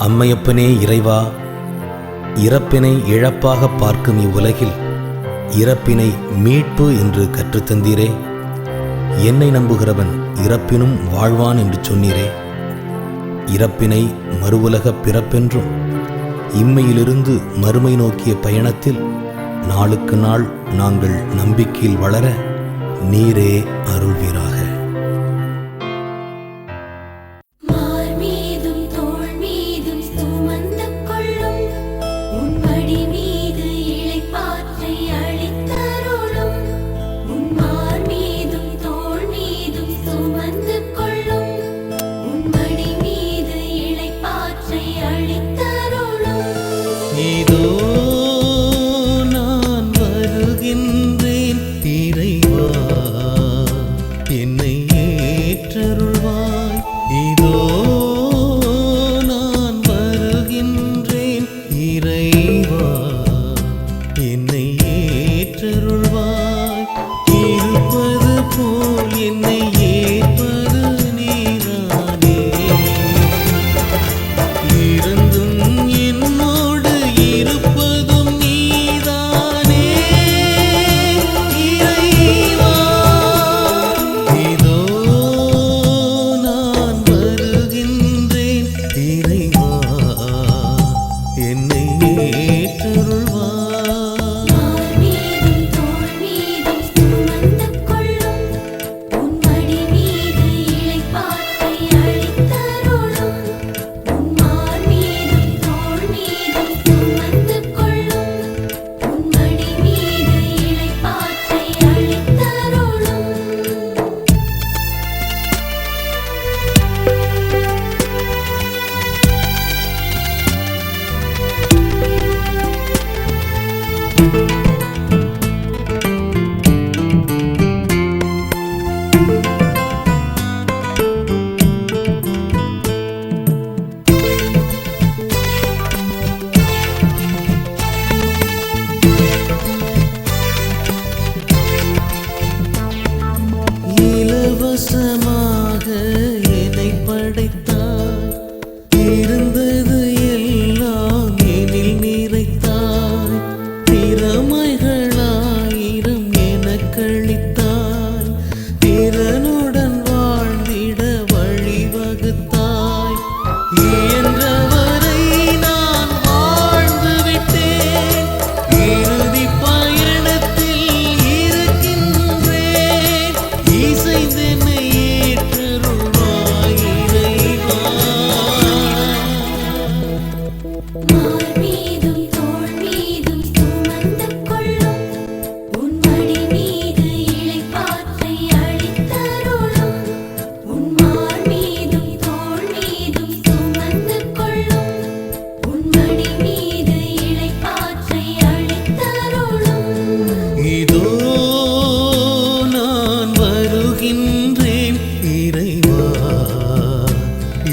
அம்மையப்பனே இறைவா இறப்பினை இழப்பாக பார்க்கும் இவ்வுலகில் இறப்பினை மீட்பு என்று கற்றுத்தந்தீரே. என்னை நம்புகிறவன் இறப்பினும் வாழ்வான் என்று சொன்னீரே. இறப்பினை மறுவுலகப் பிறப்பென்றும் இம்மையிலிருந்து மறுமை நோக்கிய பயணத்தில் நாளுக்கு நாள் நாங்கள் நம்பிக்கையில் வளர நீரே அருள்வீராக.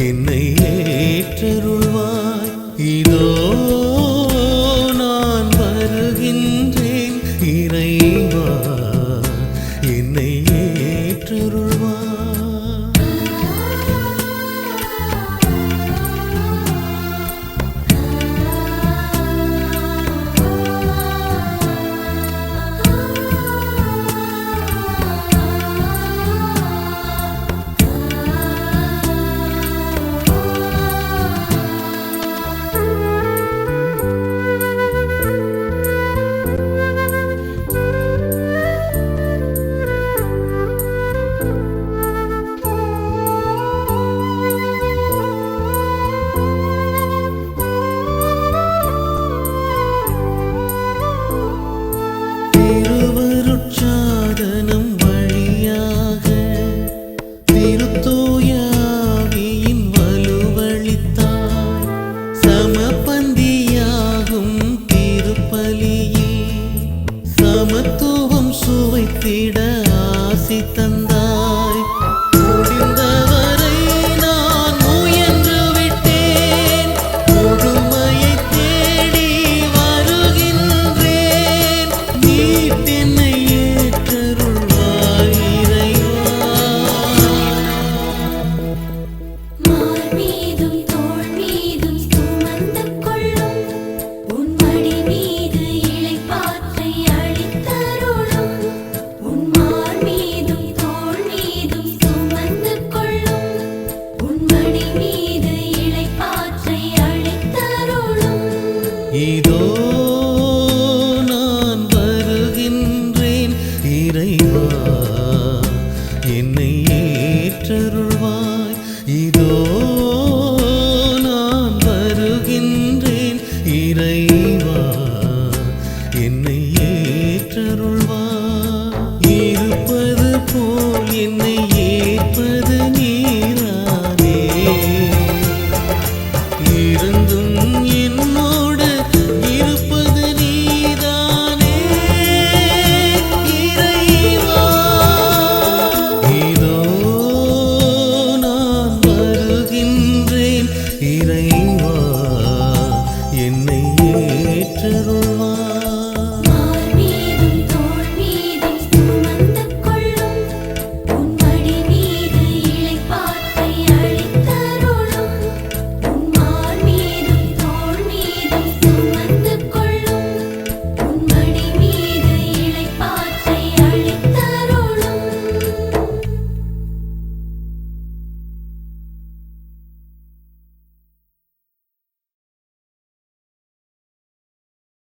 என்னை ஏற்றருள்வாய். இதோ நான் வருகின்றேன் இறைவா என்னை ஏற்றருள்வாய். இறைவா